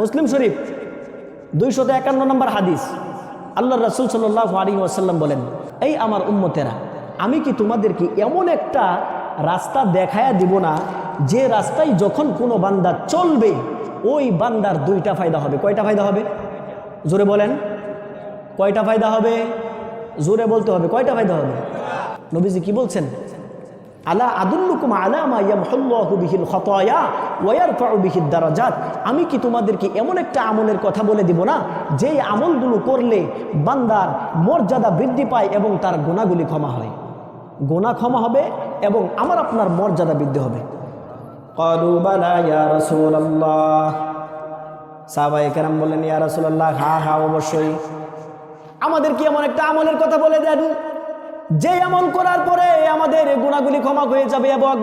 মুসলিম শরীফ দুইশত একান্ন নম্বর হাদিস। আল্লাহ রাসুল সাল্লাহ আলী ওয়াসাল্লাম বলেন, এই আমার উম্মতেরা, আমি কি তোমাদেরকে এমন একটা রাস্তা দেখায়া দিব না, যে রাস্তায় যখন কোনো বান্দা চলবে, ওই বান্দার দুইটা ফায়দা হবে। কয়টা ফায়দা হবে? জোরে বলেন। কয়টা ফায়দা হবে? জোরে বলতে হবে। কয়টা ফায়দা হবে? নবীজি কি বলছেন? আলা আদুল্লুকুম আলা মাইয়ামহল্লাহবিহিল খতয়া ওয়ার ফাউবিহিদ দারাজাত। আমি কি তোমাদেরকে এমন একটা আমলের কথা বলে দিব না? যেই আমলগুলো করলে বান্দার মর্যাদা বৃদ্ধি পায় এবং তার গোনাগুলি ক্ষমা হয়। গোনা ক্ষমা হবে এবং আমার আপনার মর্যাদা বৃদ্ধি হবে। সাবাই কেরাম বললেন ইয়া রাসুল্লাহ হা হা অবশ্যই। আমাদেরকে এমন একটা আমলের কথা বলে দেন? যে আমল করার পরে আমাদের গুণাগুলি ক্ষমা হয়ে যাবে এবং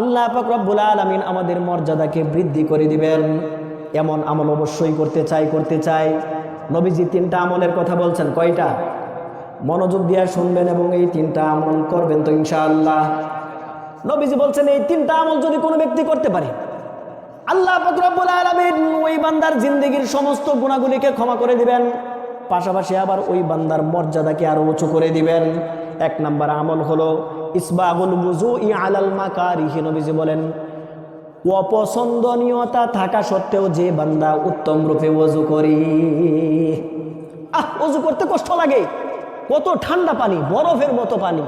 আল্লাহ রব্বুল আলামিন আমাদের মর্যাদাকে বৃদ্ধি করে দিবেন। এমন আমল অবশ্যই করতে চাই করতে চাই। নবীজি তিনটা আমলের কথা বলছেন, কয়টা? মনোযোগ দিয়ে শুনবেন এবং এই তিনটা আমল করবেন তো ইনশাআল্লাহ। নবীজি বলছেন, এই তিনটা আমল যদি কোনো ব্যক্তি করতে পারে, আল্লাহ পাক রব্বুল আলামিন ওই বান্দার জিন্দগির সমস্ত গুণাগুলিকে ক্ষমা করে দিবেন। পাশাপাশি আবার ওই বান্দার মর্যাদাকে আরও উঁচু করে দিবেন। এক নাম্বার আমল হলো ইসবাগুল বুজু ই আলাল মাকারিহি, নবীজি বলেন, অপছন্দনীয়তা থাকা সত্ত্বেও যে বান্দা উত্তম রূপে ওযু করি। আহ, ওযু করতে কষ্ট লাগে। কত ঠান্ডা পানি, বরফের মতো পানি।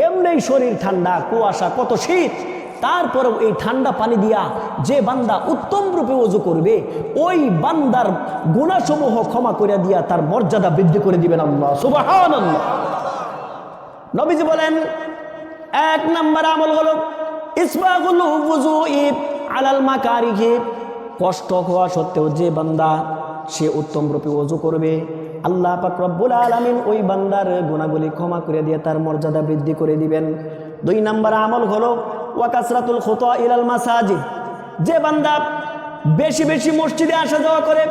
এমনি শরীর ঠান্ডা, কুয়াশা, কত শীত। তারপরেও এই ঠান্ডা পানি দিয়া যে বান্দা উত্তম রূপে ওযু করবে, ওই বান্দার গুণাসমূহ ক্ষমা করে দিয়া তার মর্যাদা বৃদ্ধি করে দিবেন আল্লাহ। সুবহানাল্লাহ। নবীজি বলেন, এক নাম্বার আমল হলো ইসবাগুল আলাল মাকারিহি। কষ্ট হওয়া সত্ত্বেও যে বান্দা, সে উত্তম রূপে ওযু করবে। আল্লাহ পাক রব্বুল আলামিন ওই বান্দার গুণাগুলি ক্ষমা করে দিয়ে তার মর্যাদা বৃদ্ধি করে দিবেন। দুই নাম্বার আমল হলো ওয়াকাসরাতুল খুতা ইলাল মাসাজিদ। যে বান্দা বেশি বেশি মসজিদে আসা যাওয়া করে,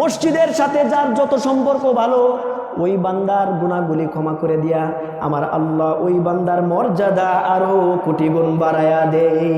মসজিদের সাথে যার যত সম্পর্ক ভালো, ওই বান্দার গুণাগুলি ক্ষমা করে দিয়া আমার আল্লাহ ওই বান্দার মর্যাদা আরও কোটি গুণ বাড়ায়া দেই